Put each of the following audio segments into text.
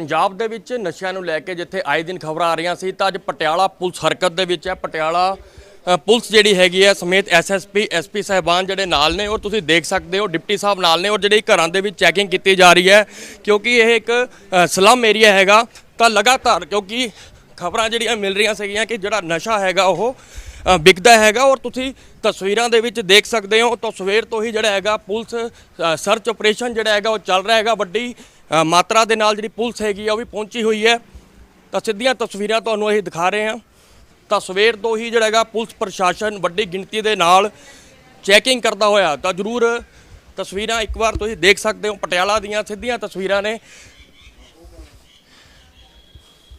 ਪੰਜਾਬ ਦੇ ਵਿੱਚ ਨਸ਼ਿਆਂ ਨੂੰ ਲੈ ਕੇ ਜਿੱਥੇ ਆਏ ਦਿਨ ਖਬਰਾਂ ਆ ਰਹੀਆਂ ਸੀ ਤਾਂ ਅੱਜ ਪਟਿਆਲਾ ਪੁਲਿਸ ਹਰਕਤ ਦੇ ਵਿੱਚ ਹੈ। ਪਟਿਆਲਾ ਅ, ਪੁਲਿਸ ਜਿਹੜੀ ਹੈਗੀ ਹੈ ਸਮੇਤ ਐਸਐਸਪੀ ਐਸਪੀ ਸਾਹਿਬਾਨ ਜਿਹੜੇ ਨਾਲ ਨੇ ਔਰ ਤੁਸੀਂ ਦੇਖ ਸਕਦੇ ਹੋ ਡਿਪਟੀ ਸਾਹਿਬ ਨਾਲ ਨੇ ਔਰ ਜਿਹੜੇ ਘਰਾਂ ਦੇ ਵਿੱਚ ਚੈਕਿੰਗ ਕੀਤੀ ਜਾ ਰਹੀ ਹੈ ਕਿਉਂਕਿ ਇਹ ਇੱਕ ਅ, ਸਲਮ ਏਰੀਆ ਹੈਗਾ ਤਾਂ ਲਗਾਤਾਰ ਕਿਉਂਕਿ ਖਬਰਾਂ ਜਿਹੜੀਆਂ ਮਿਲ ਰਹੀਆਂ ਸੀਗੀਆਂ ਕਿ ਜਿਹੜਾ ਨਸ਼ਾ ਹੈਗਾ ਉਹ ਅ, ਵਿਕਦਾ ਹੈਗਾ ਔਰ ਤੁਸੀਂ ਤਸਵੀਰਾਂ ਦੇ ਵਿੱਚ ਦੇਖ ਸਕਦੇ ਹੋ ਤਾਂ ਸਵੇਰ ਤੋਂ ਹੀ ਜਿਹੜਾ ਹੈਗਾ ਪੁਲਿਸ ਸਰਚ ਆਪਰੇਸ਼ਨ ਜਿਹੜਾ ਹੈਗਾ ਉਹ ਚੱਲ ਰਿਹਾ ਹੈਗਾ ਵੱਡੀ ਮਾਤਰਾ ਦੇ ਨਾਲ ਜਿਹੜੀ ਪੁਲਿਸ ਹੈਗੀ ਆ ਉਹ ਵੀ ਪਹੁੰਚੀ ਹੋਈ ਹੈ। ਤਾਂ ਸਿੱਧੀਆਂ ਤਸਵੀਰਾਂ ਤੁਹਾਨੂੰ ਅਸੀਂ ਦਿਖਾ ਰਹੇ ਹਾਂ। ਤਾਂ ਸਵੇਰ ਤੋਂ ਹੀ ਜਿਹੜਾ ਹੈਗਾ ਪੁਲਿਸ ਪ੍ਰਸ਼ਾਸਨ ਵੱਡੀ ਗਿਣਤੀ ਦੇ ਨਾਲ ਚੈਕਿੰਗ ਕਰਦਾ ਹੋਇਆ। ਤਾਂ ਜ਼ਰੂਰ ਤਸਵੀਰਾਂ ਇੱਕ ਵਾਰ ਤੁਸੀਂ ਦੇਖ ਸਕਦੇ ਹੋ ਪਟਿਆਲਾ ਦੀਆਂ ਸਿੱਧੀਆਂ ਤਸਵੀਰਾਂ ਨੇ।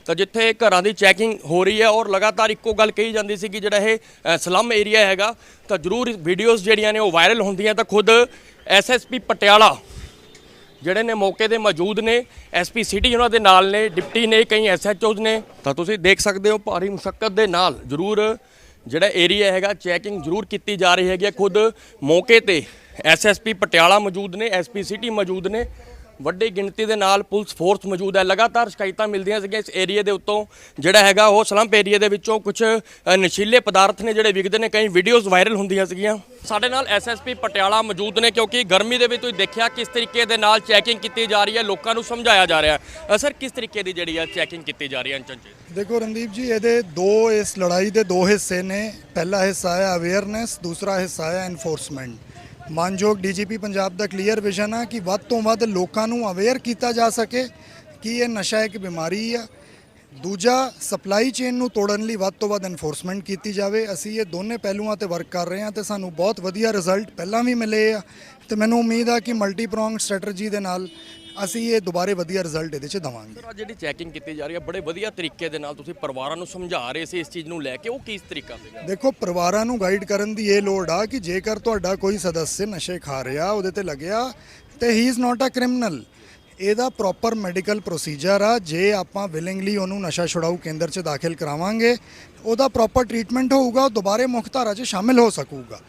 ਤਾਂ ਜਿੱਥੇ ਘਰਾਂ ਦੀ ਚੈਕਿੰਗ ਹੋ ਰਹੀ ਹੈ ਔਰ ਲਗਾਤਾਰ ਇੱਕੋ ਗੱਲ ਕਹੀ ਜਾਂਦੀ ਸੀ ਕਿ ਜਿਹੜਾ ਇਹ ਅ, ਸਲਮ ਏਰੀਆ ਹੈਗਾ ਤਾਂ ਜ਼ਰੂਰ ਵੀਡੀਓਜ਼ ਜਿਹੜੀਆਂ ਨੇ ਉਹ ਵਾਇਰਲ ਹੁੰਦੀਆਂ। ਤਾਂ ਖੁਦ ਐਸਐਸਪੀ ਪਟਿਆਲਾ ਜਿਹੜੇ ਨੇ ਮੌਕੇ ਤੇ ਮੌਜੂਦ ਨੇ ਐਸਪੀ ਸਿਟੀ ਉਹਨਾਂ ਦੇ ਨਾਲ ਨੇ, ਡਿਪਟੀ ਨੇ, ਕਈ ਐਸਐਚਓਜ਼ ਨੇ ਤਾਂ ਤੁਸੀਂ ਦੇਖ ਸਕਦੇ ਹੋ ਭਾਰੀ ਮੁਸ਼ਕਲ ਦੇ ਨਾਲ ਜ਼ਰੂਰ ਜਿਹੜਾ ਏਰੀਆ ਹੈਗਾ ਚੈਕਿੰਗ ਜ਼ਰੂਰ ਕੀਤੀ ਜਾ ਰਹੀ ਹੈਗੀ ਹੈ। ਖੁਦ ਮੌਕੇ ਤੇ ਐਸਐਸਪੀ ਪਟਿਆਲਾ ਮੌਜੂਦ ਨੇ ਐਸਪੀ ਸਿਟੀ ਮੌਜੂਦ ਨੇ ਵੱਡੀ ਗਿਣਤੀ ਦੇ ਨਾਲ ਪੁਲਿਸ ਫੋਰਸ ਮੌਜੂਦ ਹੈ। ਲਗਾਤਾਰ ਸ਼ਿਕਾਇਤਾਂ ਮਿਲਦੀਆਂ ਸੀਗੀਆਂ ਇਸ ਏਰੀਆ ਦੇ ਉੱਤੋਂ। ਜਿਹੜਾ ਹੈਗਾ ਉਹ ਸਲੰਪ ਏਰੀਆ ਦੇ ਵਿੱਚੋਂ ਕੁਝ ਨਸ਼ੀਲੇ ਪਦਾਰਥ ਨੇ ਜਿਹੜੇ ਵਿਕਦੇ ਨੇ, ਕਈ ਵੀਡੀਓਜ਼ ਵਾਇਰਲ ਹੁੰਦੀਆਂ ਸੀਗੀਆਂ। ਸਾਡੇ ਨਾਲ ਐਸਐਸਪੀ ਪਟਿਆਲਾ ਮੌਜੂਦ ਨੇ, ਕਿਉਂਕਿ ਗਰਮੀ ਦੇ ਵਿੱਚ ਤੁਸੀਂ ਦੇਖਿਆ ਕਿਸ ਤਰੀਕੇ ਦੇ ਨਾਲ ਚੈਕਿੰਗ ਕੀਤੀ ਜਾ ਰਹੀ ਹੈ, ਲੋਕਾਂ ਨੂੰ ਸਮਝਾਇਆ ਜਾ ਰਿਹਾ ਹੈ। ਸਰ, ਕਿਸ ਤਰੀਕੇ ਦੀ ਜਿਹੜੀ ਹੈ ਚੈਕਿੰਗ ਕੀਤੀ ਜਾ ਰਹੀ ਹੈ, ਅੰਚਲ ਜੀ? ਦੇਖੋ ਰਣਦੀਪ ਜੀ, ਇਹਦੇ ਦੋ ਇਸ ਲੜਾਈ ਦੇ ਦੋ ਹਿੱਸੇ ਨੇ। ਪਹਿਲਾ ਹਿੱਸਾ ਹੈ ਅਵੇਅਰਨੈਸ ਦੂਸਰਾ ਹਿੱਸਾ ਹੈ ਐਨਫੋਰਸਮੈਂਟ ਮਾਨਯੋਗ ਡੀਜੀਪੀ ਪੰਜਾਬ ਦਾ ਕਲੀਅਰ ਵਿਜ਼ਨ ਆ ਕਿ ਵੱਧ ਤੋਂ ਵੱਧ ਲੋਕਾਂ ਨੂੰ ਅਵੇਅਰ ਕੀਤਾ ਜਾ ਸਕੇ ਕਿ ਇਹ ਨਸ਼ਾ ਇੱਕ ਬਿਮਾਰੀ ਆ। ਦੂਜਾ ਸਪਲਾਈ ਚੇਨ ਨੂੰ ਤੋੜਨ ਲਈ ਵੱਧ ਤੋਂ ਵੱਧ ਐਨਫੋਰਸਮੈਂਟ ਕੀਤੀ ਜਾਵੇ। ਅਸੀਂ ਇਹ ਦੋਨੇ ਪਹਿਲੂਆਂ ਤੇ ਵਰਕ ਕਰ ਰਹੇ ਹਾਂ ਤੇ ਸਾਨੂੰ ਬਹੁਤ ਵਧੀਆ ਰਿਜ਼ਲਟ ਪਹਿਲਾਂ ਵੀ ਮਿਲੇ ਆ। ਤੇ ਮੈਨੂੰ ਉਮੀਦ ਆ ਕਿ ਮਲਟੀ ਪ੍ਰੋਂਗ ਸਟ੍ਰੈਟਜੀ ਦੇ ਨਾਲ ਅਸੀਂ ਇਹ ਦੁਬਾਰੇ ਵਧੀਆ ਰਿਜ਼ਲਟ ਇਹਦੇ 'ਚ ਦਵਾਂਗੇ। ਸਰ ਅੱਜ ਜਿਹੜੀ ਚੈਕਿੰਗ ਕੀਤੀ ਜਾ ਰਹੀ ਹੈ ਬੜੇ ਵਧੀਆ ਤਰੀਕੇ ਦੇ ਨਾਲ ਤੁਸੀਂ ਪਰਿਵਾਰਾਂ ਨੂੰ ਸਮਝਾ ਰਹੇ ਸੀ ਇਸ ਚੀਜ਼ ਨੂੰ ਲੈ ਕੇ ਉਹ ਕਿਸ ਤਰੀਕਾ ਸੀਗਾ ਦੇਖੋ ਪਰਿਵਾਰਾਂ ਨੂੰ ਗਾਈਡ ਕਰਨ ਦੀ ਇਹ ਲੋੜ ਆ ਕਿ ਜੇਕਰ ਤੁਹਾਡਾ ਕੋਈ ਸਦੱਸਿਆ ਨਸ਼ੇ ਖਾ ਰਿਹਾ ਉਹਦੇ ਤੇ ਲੱਗਿਆ ਤੇ he is not a criminal ਇਹਦਾ ਪ੍ਰੋਪਰ ਮੈਡੀਕਲ ਪ੍ਰੋਸੀਜਰ ਆ ਜੇ ਆਪਾਂ ਵਿਲਿੰਗਲੀ ਉਹਨੂੰ ਨਸ਼ਾ ਛੁਡਾਊ ਕੇਂਦਰ 'ਚ ਦਾਖਲ ਕਰਾਵਾਂਗੇ ਉਹਦਾ ਪ੍ਰੋਪਰ ਟ੍ਰੀਟਮੈਂਟ ਹੋਊਗਾ ਉਹ ਦੁਬਾਰੇ ਮੁੱਖ ਧਾਰਾ 'ਚ ਸ਼ਾਮਿਲ ਹੋ ਸਕੂਗਾ।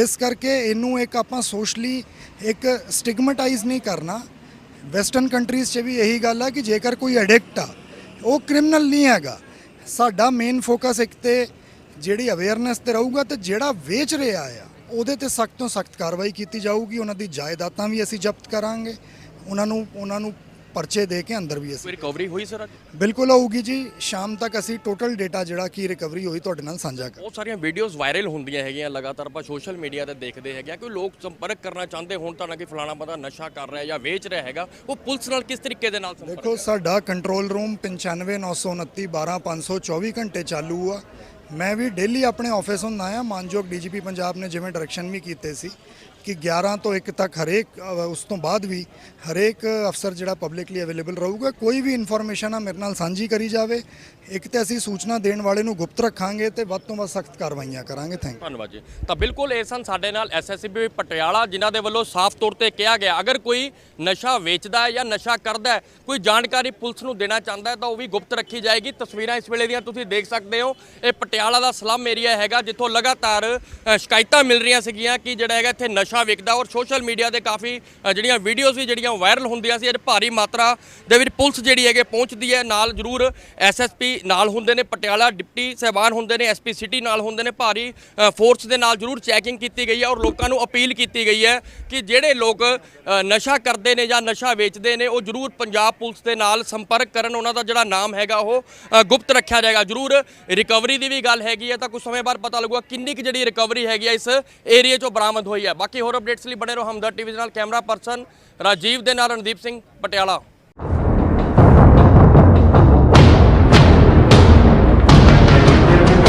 ਇਸ ਕਰਕੇ ਇਹਨੂੰ ਇੱਕ ਆਪਾਂ ਸੋਸ਼ਲੀ ਇੱਕ ਸਟਿਗਮੈਟਾਈਜ਼ ਨਹੀਂ ਕਰਨਾ। ਵੈਸਟਰਨ ਕੰਟਰੀਜ਼ 'ਚ ਵੀ ਇਹੀ ਗੱਲ ਆ ਕਿ ਜੇਕਰ ਕੋਈ ਐਡਿਕਟ ਆ, ਉਹ ਕ੍ਰਿਮੀਨਲ ਨਹੀਂ ਹੈਗਾ। ਸਾਡਾ ਮੇਨ ਫੋਕਸ ਇੱਕ ਤੇ ਜਿਹੜੀ ਅਵੇਅਰਨੈਸ ਤੇ ਰਹੂਗਾ ਤੇ ਜਿਹੜਾ ਵੇਚ ਰਿਹਾ ਆ, ਉਹਦੇ ਤੇ ਸਖਤ ਤੋਂ ਸਖਤ ਕਾਰਵਾਈ ਕੀਤੀ ਜਾਊਗੀ। ਉਹਨਾਂ ਦੀ ਜਾਇਦਾਦਾਂ ਵੀ ਅਸੀਂ ਜ਼ਬਤ ਕਰਾਂਗੇ। ਉਹਨਾਂ ਨੂੰ ਉਹਨਾਂ ਨੂੰ ਪਰਚੇ ਦੇ ਕੇ ਅੰਦਰ ਵੀ ਅਸੀਂ। ਕੋਈ ਰਿਕਵਰੀ ਹੋਈ ਸਰ ਅੱਜ? ਬਿਲਕੁਲ ਹੋਊਗੀ ਜੀ। ਸ਼ਾਮ ਤੱਕ ਅਸੀਂ ਟੋਟਲ ਡੇਟਾ ਜਿਹੜਾ ਕੀ ਰਿਕਵਰੀ ਹੋਈ ਤੁਹਾਡੇ ਨਾਲ ਸਾਂਝਾ ਕਰ ਬਹੁਤ ਸਾਰੀਆਂ ਵੀਡੀਓਜ਼ ਵਾਇਰਲ ਹੁੰਦੀਆਂ ਹੈਗੀਆਂ ਲਗਾਤਾਰ ਆਪਾਂ ਸੋਸ਼ਲ ਮੀਡੀਆ ਤੇ ਦੇਖਦੇ ਹੈਗੇ ਆ। ਕਿ ਲੋਕ ਸੰਪਰਕ ਕਰਨਾ ਚਾਹੁੰਦੇ ਹੋਣ ਤਾਂ ਨਾ ਕਿ ਫਲਾਣਾ ਬੰਦਾ ਨਸ਼ਾ ਕਰ ਰਿਹਾ ਜਾਂ ਵੇਚ ਰਿਹਾ ਹੈਗਾ ਉਹ ਪੁਲਿਸ ਨਾਲ ਕਿਸ ਤਰੀਕੇ ਦੇ ਨਾਲ ਸੰਪਰਕ ਦੇਖੋ ਸਾਡਾ ਕੰਟਰੋਲ ਰੂਮ 95929 12524 ਘੰਟੇ ਚਾਲੂ ਆ। ਮੈਂ ਵੀ ਡੇਲੀ ਆਪਣੇ ਆਫਿਸ ਹੁੰਦਾ ਆ ਮਾਨਯੋਗ ਡੀਜੀਪੀ ਪੰਜਾਬ ਨੇ ਜਿਵੇਂ ਡਾਇਰੈਕਸ਼ਨ ਵੀ ਕੀਤੇ ਸੀ। ਕਿ 11 ਤੋਂ 1 ਤੱਕ ਹਰੇਕ ਉਸ ਤੋਂ ਬਾਅਦ ਵੀ ਹਰੇਕ ਅਫਸਰ ਜਿਹੜਾ ਪਬਲਿਕਲੀ ਅਵੇਲੇਬਲ ਰਹੂਗਾ, ਕੋਈ ਵੀ ਇਨਫੋਰਮੇਸ਼ਨ ਆ ਮੇਰੇ ਨਾਲ ਸਾਂਝੀ ਕਰੀ ਜਾਵੇ। ਇੱਕ ਤੇ ਅਸੀਂ ਸੂਚਨਾ ਦੇਣ ਵਾਲੇ ਨੂੰ ਗੁਪਤ ਰੱਖਾਂਗੇ ਤੇ ਵੱਧ ਤੋਂ ਵੱਧ ਸਖਤ ਕਾਰਵਾਈਆਂ ਕਰਾਂਗੇ। ਥੈਂਕ ਧੰਨਵਾਦ ਜੀ। ਤਾਂ ਬਿਲਕੁਲ ਇਹ ਸਨ ਸਾਡੇ ਨਾਲ ਐਸਐਸਪੀ ਪਟਿਆਲਾ, ਜਿਨ੍ਹਾਂ ਦੇ ਵੱਲੋਂ ਸਾਫ਼ ਤੌਰ ਤੇ ਕਿਹਾ ਗਿਆ, ਅਗਰ ਕੋਈ ਨਸ਼ਾ ਵੇਚਦਾ ਹੈ ਜਾਂ ਨਸ਼ਾ ਕਰਦਾ ਹੈ, ਕੋਈ ਜਾਣਕਾਰੀ ਪੁਲਿਸ ਨੂੰ ਦੇਣਾ ਚਾਹੁੰਦਾ ਹੈ, ਤਾਂ ਉਹ ਵੀ ਗੁਪਤ ਰੱਖੀ ਜਾਏਗੀ। ਤਸਵੀਰਾਂ ਇਸ ਵੇਲੇ ਦੀਆਂ ਤੁਸੀਂ ਦੇਖ ਸਕਦੇ ਹੋ। ਇਹ ਪਟਿਆਲਾ ਦਾ ਸਲਮ ਏਰੀਆ ਹੈਗਾ, ਜਿੱਥੋਂ ਲਗਾਤਾਰ ਸ਼ਿਕਾਇਤਾਂ ਮਿਲ ਰਹੀਆਂ ਸੀਗੀਆਂ ਕਿ ਜਿਹੜਾ ਹੈਗਾ ਇੱਥੇ ਨਸ਼ਾ ਨਸ਼ਾ ਵਿਕਦਾ ਔਰ ਸੋਸ਼ਲ ਮੀਡੀਆ ਤੇ ਕਾਫੀ ਜਿਹੜੀਆਂ ਵੀਡੀਓਜ਼ ਵੀ ਜਿਹੜੀਆਂ ਵਾਇਰਲ ਹੁੰਦੀਆਂ ਸੀ ਅੱਜ ਭਾਰੀ ਮਾਤਰਾ ਦੇ ਵਿੱਚ ਪੁਲਿਸ ਜਿਹੜੀ ਹੈਗੇ ਪਹੁੰਚਦੀ ਹੈ। ਨਾਲ ਜ਼ਰੂਰ ਐਸਐਸਪੀ ਨਾਲ ਹੁੰਦੇ ਨੇ, ਪਟਿਆਲਾ ਡਿਪਟੀ ਸਹਿਬਾਨ ਹੁੰਦੇ ਨੇ ਐਸਪੀ ਸਿਟੀ ਨਾਲ ਹੁੰਦੇ ਨੇ, ਭਾਰੀ ਫੋਰਸ ਦੇ ਨਾਲ ਜ਼ਰੂਰ ਚੈਕਿੰਗ ਕੀਤੀ ਗਈ ਹੈ ਔਰ ਲੋਕਾਂ ਨੂੰ ਅਪੀਲ ਕੀਤੀ ਗਈ ਹੈ ਕਿ ਜਿਹੜੇ ਲੋਕ ਨਸ਼ਾ ਕਰਦੇ ਨੇ ਜਾਂ ਨਸ਼ਾ ਵੇਚਦੇ ਨੇ, ਉਹ ਜ਼ਰੂਰ ਪੰਜਾਬ ਪੁਲਿਸ ਦੇ ਨਾਲ ਸੰਪਰਕ ਕਰਨ। ਉਹਨਾਂ ਦਾ ਜਿਹੜਾ ਨਾਮ ਹੈਗਾ ਉਹ ਗੁਪਤ ਰੱਖਿਆ ਜਾਏਗਾ। ਜ਼ਰੂਰ ਰਿਕਵਰੀ ਦੀ ਵੀ ਗੱਲ ਹੈਗੀ ਹੈ, ਤਾਂ ਕੁਝ ਸਮੇਂ ਬਾਅਦ ਪਤਾ ਲੱਗੂਗਾ ਕਿੰਨੀ ਕੁ ਜਿਹੜੀ ਰਿਕਵਰੀ ਹੈਗੀ ਹੈ, ਇਸ ਏਰੀਆ 'ਚੋਂ ਬਰਾਮਦ ਹੋਈ ਹੈ। ਬਾਕੀ ਹੋਰ ਅਪਡੇਟਸ ਲਈ ਬਣੇ ਰਹੋ ਹਮਦਰ ਟੀਵੀ ਦੇ ਨਾਲ ਕੈਮਰਾ ਪਰਸਨ ਰਾਜੀਵ ਦੇ ਨਾਲ ਰਣਦੀਪ ਸਿੰਘ ਪਟਿਆਲਾ।